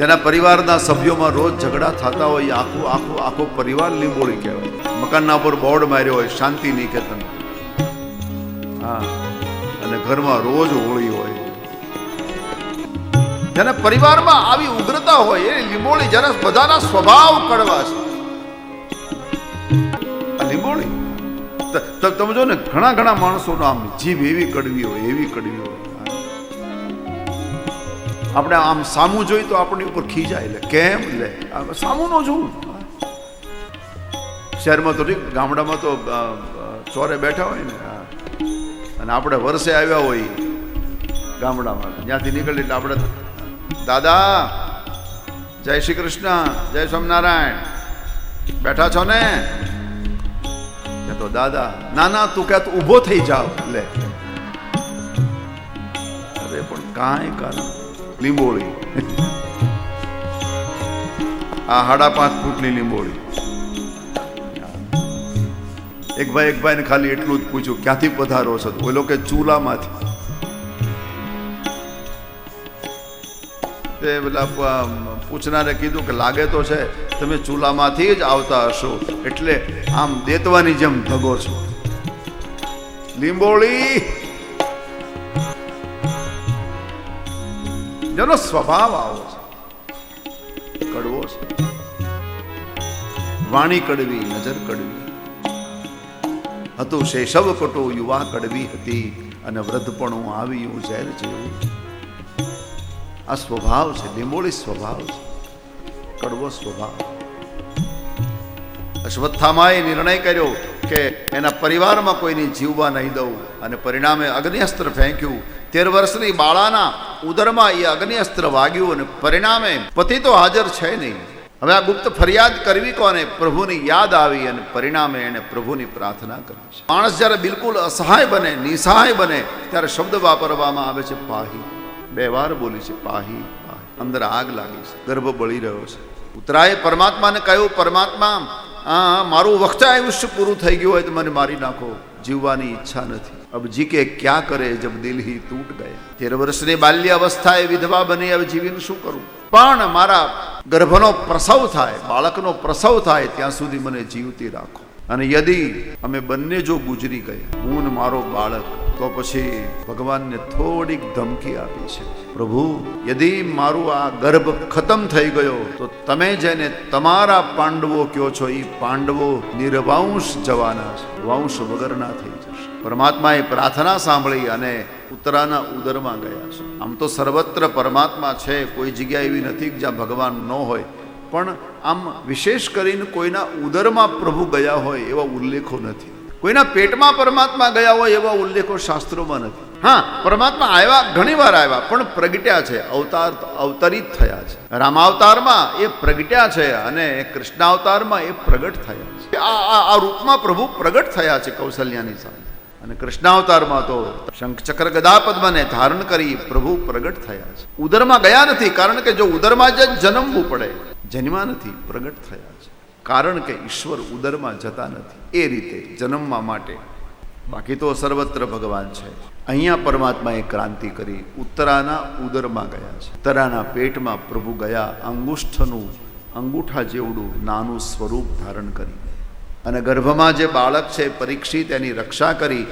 જેના પરિવારના સભ્યોમાં રોજ ઝઘડા થતા હોય આખું આખું, આખો પરિવાર લીંબોળી કહેવાય. મકાનના ઉપર બોર્ડ માર્યો હોય શાંતિ નિકેતન હા, અને ઘરમાં રોજ હોળી હોય. જેના પરિવારમાં આવી ઉગ્રતા હોય, એ લીંબોળી જેના બધાના સ્વભાવ કડવા છે. લીંબોળી? તમે જો ને, ઘણા ઘણા માણસોનો આમ જીભ એવી કડવી હોય, એવી કડવી હોય. આપણે આમ સામું જોઈ તો આપણી ઉપર ખીજાય. લે, કેમ? લે સામું નો જોવું શહેરમાં તો ઠીક, ગામડામાં તો ચોરે બેઠા હોય ને અને આપણે વર્ષે આવ્યા હોય ગામડામાં. જ્યાંથી નીકળી એટલે આપણે દાદા, જય શ્રી કૃષ્ણ, જય સ્વામિનારાયણ. બેઠા છો ને? તો દાદા ના ના તું કે તું ઊભો થઈ જાવ. લે. અરે, પણ કાંઈ કારણ લીંબોળી. આ સાડા પાંચ ફૂટની લીંબોળી. એક ભાઈ, એક ભાઈને ખાલી એટલું જ પૂછ્યું, ક્યાંથી પધારો છો? ઓલો કે, ચૂલામાંથી. તે પેલા પૂછનારે કીધું કે, લાગે તો છે, તમે ચૂલામાંથી જ આવતા હશો, એટલે આમ દેતવાની જેમ ધગો છો. લીંબોળી જેનો સ્વભાવ આવો છે કડવો છે વાણી કડવી નજર કડવી હતું શૈશવ કટો યુવા કડવી હતી અને વૃદ્ધપણું આવ્યું ઝેર જેવું આ સ્વભાવ છે લીંબોળી સ્વભાવ છે કડવો સ્વભાવ અશ્વત્થામાએ નિર્ણય કર્યો કે એના પરિવારમાં કોઈની જીવવા નહીં દઉં અને પરિણામે અગ્નિઅસ્ત્ર ફેંક્યું તેર વર્ષની બાળાના ઉદરમાં એ અગ્નિઅસ્ત્ર વાગ્યું અને પરિણામે પતિ તો હાજર છે નહીં. હવે આ ગુપ્ત ફરિયાદ કરવી કોને? પ્રભુની યાદ આવી અને પરિણામે એને પ્રભુની પ્રાર્થના કરી છે. માણસ જ્યારે બિલકુલ અસહાય બને, નિસહાય બને, ત્યારે શબ્દ વાપરવામાં આવે છે, પાહી. બે વાર બોલી છે, પાહી અંદર આગ લાગી છે, ગર્ભ બળી રહ્યો છે. ઉતરાએ પરમાત્માને કહ્યું, પરમાત્મા આ મારું વખતે આયુષ્ય પૂરું થઈ ગયું હોય તો મને મારી નાખો. જીવવાની ઈચ્છા નથી. અબ જી ક્યાં કરે જબ દિલ હી તૂટ ગયા. તેર વર્ષની બાલ્ય અવસ્થાએ વિધવા બની, હવે જીવીને શું કરું? પણ મારા ગર્ભનો પ્રસવ થાય, બાળકનો પ્રસવ થાય, ત્યાં સુધી મને જીવતી રાખો. અને યદિ અમે બંને જો ગુજરી ગયા, હું મારો બાળક, તો પછી ભગવાનને થોડીક ધમકી આપી છે. પ્રભુ, યદિ મારું આ ગર્ભ ખતમ થઈ ગયો, તો તમે જેને તમારા પાંડવો કયો છો એ પાંડવો નિર્વાંશ જવાના છે. વંશ વગરના થઈ જશે. પરમાત્માએ પ્રાર્થના સાંભળી અને ઉત્તરાના ઉદરમાં ગયા છે. આમ તો સર્વત્ર પરમાત્મા છે, કોઈ જગ્યા એવી નથી જ્યાં ભગવાન ન હોય. પણ આમ વિશેષ કરીને કોઈના ઉદરમાં પ્રભુ ગયા હોય એવા ઉલ્લેખો નથી. કોઈના પેટમાં પરમાત્મા ગયા હોય એવા ઉલ્લેખો શાસ્ત્રોમાં નથી. હા, પરમાત્મા આવ્યા ઘણી વાર આવ્યા, પણ પ્રગટ્યા છે, અવતાર અવતરિત થયા છે. રામાવતારમાં એ પ્રગટ્યા છે અને કૃષ્ણાવતારમાં એ પ્રગટ થયા છે. આ, આ- રૂપમાં પ્રભુ પ્રગટ થયા છે કૌશલ્યાની સામે. અને કૃષ્ણાવતારમાં તો શંખ ચક્ર ગદા પદ્મને ધારણ કરી પ્રભુ પ્રગટ થયા છે. ઉદરમાં ગયા નથી, કારણ કે જો ઉદરમાં જ જન્મવું પડે, જન્મા નથી, પ્રગટ થયા છે. કારણ કે ઈશ્વર ઉદરમાં જતા નથી. એ રીતે જન્મવા માટે બાકી તો સર્વત્ર ભગવાન છે. અહીંયા પરમાત્માએ ક્રાંતિ કરી ઉત્તરાના ઉદરમાં ગયા છે. ઉત્તરાના પેટમાં પ્રભુ ગયા, અંગુષ્ઠનું અંગૂઠા જેવડું નાનું સ્વરૂપ ધારણ કરી. અને ગર્ભમાં જે બાળક છે, પરીક્ષિત, એની રક્ષા કરી